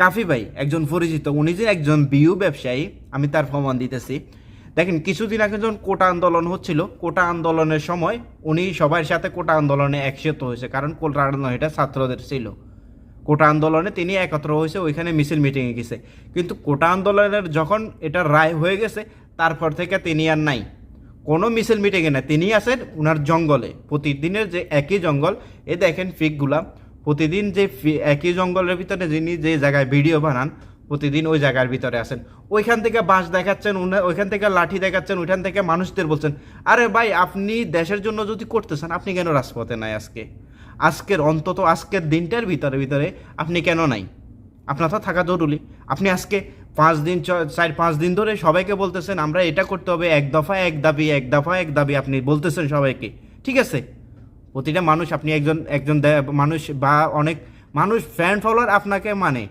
কাফি ভাই, একজন পরিচিত, উনি যে একজন বিউ ব্যবসায়ী, আমি তার প্রমাণ দিতেছি। দেখেন, কিছুদিন আগে যখন কোটা আন্দোলন হচ্ছিল, কোটা আন্দোলনের সময় উনি সবার সাথে কোটা আন্দোলনে একসাথে হয়েছে, কারণ কোটা আন্দোলন এটা ছাত্রদের ছিল। কোটা আন্দোলনে তিনি একত্র হয়েছে, ওইখানে মিছিল মিটিংয়ে গেছে। কিন্তু কোটা আন্দোলনের যখন এটা রায় হয়ে গেছে, তারপর থেকে তিনি আর নাই। কোনো মিছিল মিটিংয়ে না তিনি আছেন ওনার জঙ্গলে। প্রতিদিনের যে একই জঙ্গল, এ দেখেন ফিকগুলা। প্রতিদিন যে একই জঙ্গলের ভিতরে যিনি যে জায়গায় ভিডিও বানান, প্রতিদিন ওই জায়গার ভিতরে আছেন ওইখান থেকে বাঁশ দেখাচ্ছেন ওইখান থেকে লাঠি দেখাচ্ছেন, ওইখান থেকে মানুষদের বলছেন, আরে ভাই, আপনি দেশের জন্য যদি করতেছেন আপনি কেন রাজপথে নাই আজকে? আজকের অন্তত আজকের দিনটার ভিতরে ভিতরে আপনি কেন নাই? আপনার তো থাকা জরুরি। আপনি আজকে পাঁচ দিন চার পাঁচ দিন ধরে সবাইকে বলতেছেন, আমরা এটা করতে হবে, এক দফা এক দাবি, এক দফা এক দাবি আপনি বলতেছেন সবাইকে। ঠিক আছে? প্রতিটা মানুষ আপনি একজন একজন মানুষ বা অনেক, মানুষ ফ্যান ফলোয়ার আপনাকে মানে।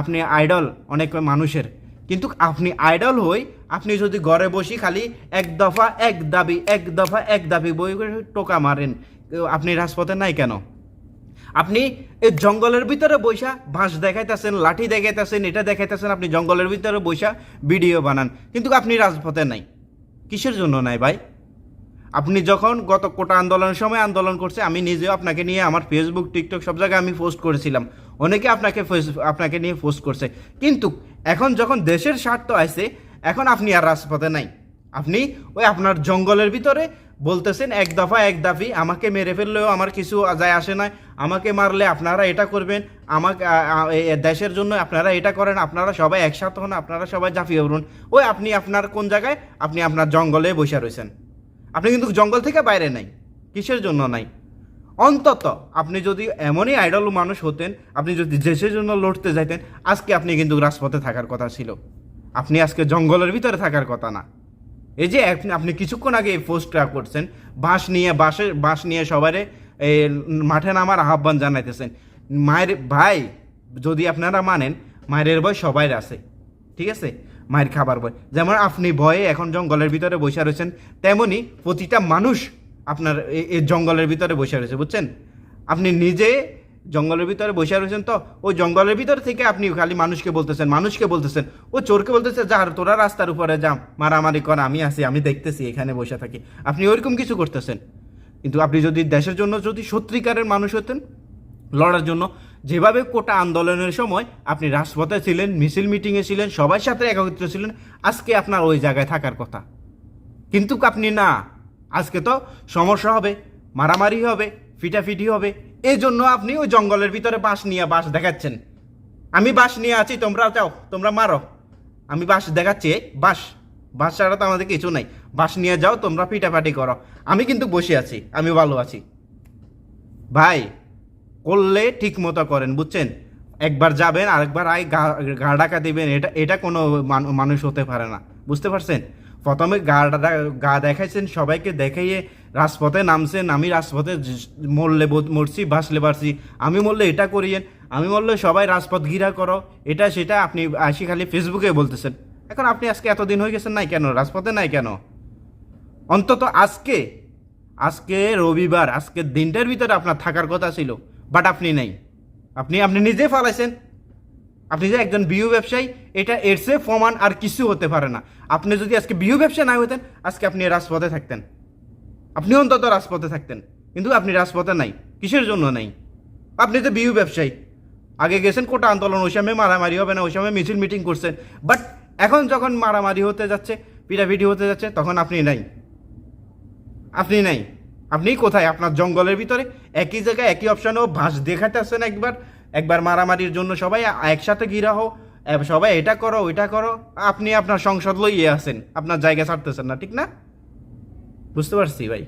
আপনি আইডল অনেক মানুষের। কিন্তু আপনি আইডল হই, আপনি যদি ঘরে বসি খালি এক দফা, এক দাবি, এক দফা, এক দাবি বই করে টোকা মারেন, আপনি রাজপথে নাই কেন? আপনি এই জঙ্গলের ভিতরে বৈশা বাঁশ দেখাইতেছেন, লাঠি দেখাইতেছেন, এটা দেখাইতেছেন, আপনি জঙ্গলের ভিতরে বৈশা ভিডিও বানান। কিন্তু আপনি রাজপথে নাই। কিসের জন্য নাই ভাই? আপনি যখন গত কোটা আন্দোলনের সময় আন্দোলন করছে, আমি নিজেও আপনাকে নিয়ে আমার ফেসবুক টিকটক সব জায়গায় আমি পোস্ট করেছিলাম। অনেকে আপনাকে আপনাকে নিয়ে পোস্ট করছে। কিন্তু এখন যখন দেশের স্বার্থ আছে এখন আপনি আর রাজপথে নাই। আপনি ওই আপনার জঙ্গলের ভিতরে বলতেছেন, এক দফা, এক দাবি আমাকে মেরে ফেললেও আমার কিছু যায় আসে না। আমাকে মারলে আপনারা এটা করবেন। আমাকে দেশের জন্য আপনারা এটা করেন। আপনারা সবাই একসাথে হন, আপনারা সবাই জাফিয়ে উঠুন ওই আপনি আপনার কোন জায়গায়? আপনি আপনার জঙ্গলে বসে রয়েছেন। আপনি কিন্তু জঙ্গল থেকে বাইরে নাই, কিসের জন্য নাই? অন্তত আপনি যদি এমনই আইডল মানুষ হতেন, আপনি যদি দেশের জন্য লড়তে যাইতেন, আজকে আপনি কিন্তু রাজপথে থাকার কথা ছিল। আপনি আজকে জঙ্গলের ভিতরে থাকার কথা না। এই যে আপনি- কিছুক্ষণ আগে এই পোস্টটা করছেন, বাঁশ নিয়ে বাঁশে বাঁশ নিয়ে সবারে মাঠে নামার আহ্বান জানাইতেছেন। মায়ের, ভাই, যদি আপনারা মানেন, মায়ের ভয় সবাই আছে, ঠিক আছে? মায়ের খাবার ভয় যেমন আপনি ভয়ে এখন জঙ্গলের ভিতরে বসে রয়েছেন, তেমনি প্রতিটা মানুষ আপনার এই জঙ্গলের ভিতরে বসে রয়েছে, বুঝছেন? আপনি নিজে জঙ্গলের ভিতরে বসে রয়েছেন তো ওই জঙ্গলের ভিতর থেকে আপনি খালি মানুষকে বলতেছেন মানুষকে বলতেছেন, ও চোরকে বলতেছে যা তোরা রাস্তার উপরে যা, মারামারি কর, আমি আছি, আমি দেখতেছি, এখানে বসে থাকি। আপনি ওইরকম কিছু করতেছেন। কিন্তু আপনি যদি দেশের জন্য যদি সত্যিকারের মানুষ হতেন, লড়ার জন্য যেভাবে কোটা আন্দোলনের সময় আপনি রাজপথে ছিলেন, মিছিল মিটিংয়ে ছিলেন সবার সাথে একত্রিত ছিলেন, আজকে আপনার ওই জায়গায় থাকার কথা। কিন্তু আপনি না, আজকে তো সমস্যা হবে, মারামারি হবে, ফিটাফিটি হবে এই জন্য আপনি ওই জঙ্গলের ভিতরে বাঁশ নিয়ে বাঁশ দেখাচ্ছেন। আমি বাঁশ নিয়ে আছি তোমরা যাও তোমরা মারো। আমি বাঁশ দেখাচ্ছি বাঁশ বাঁশ ছাড়া তো আমাদের কিছু নাই। বাঁশ নিয়ে যাও, তোমরা পিটাপাটি করো। আমি কিন্তু বসে আছি, আমি ভালো আছি। ভাই করলে ঠিক মতো করেন, বুঝছেন? একবার যাবেন, আরেকবার আয়, গা ডাকা দিবেন, এটা এটা কোনো মানুষ হতে পারে না, বুঝতে পারছেন? প্রথমে গা গা দেখাইছেন, সবাইকে দেখাইয়ে রাজপথে নামছেন, আমি রাজপথে মরলে মরছি বাঁচলে বাঁচছি আমি মরলে এটা করিয়েন, আমি মরলে সবাই রাজপথ ঘিরা করো, এটা সেটা আপনি আসি খালি ফেসবুকে বলতেছেন। এখন আপনি আজকে এতদিন হয়ে গেছেন, নাই কেন? রাজপথে নাই কেন? অন্তত আজকে আজকে রবিবার আজকের দিনটার ভিতরে আপনার থাকার কথা ছিল। বাট আপনি নেই। আপনি আপনি নিজে ফালাইছেন। আপনি যে একজন বিহু ব্যবসায়ী, এটা এর চেয়ে প্রমাণ আর কিছু হতে পারে না। আপনি যদি আজকে বিহু ব্যবসা না হতেন, আজকে আপনি রাজপথে থাকতেন। আপনি অন্তত রাজপথে থাকতেন। কিন্তু আপনি রাজপথে নাই, কিসের জন্য নাই? আপনি তো বিহু ব্যবসায়ী, আগে গেছেন কোটা আন্দোলন, ওই সময় মারামারি হবে না, ওই সময় মিছিল মিটিং করছেন। বাট এখন যখন মারামারি হতে যাচ্ছে, পিটাপিটি হতে যাচ্ছে, তখন আপনি নাই। আপনি নাই। আপনি কোথায়? আপনার জঙ্গলের ভিতরে? একই জায়গায় একই অপশানেও দেখাতে আসেন একবার। একবার মারামারির জন্য সবাই একসাথে ঘিরা হো সবাই এটা করো, ওইটা করো। আপনি আপনার সংসদ লইয়ে আছেন আপনার জায়গা ছাড়তেছেন না, ঠিক না? বুঝতে পারছি ভাই।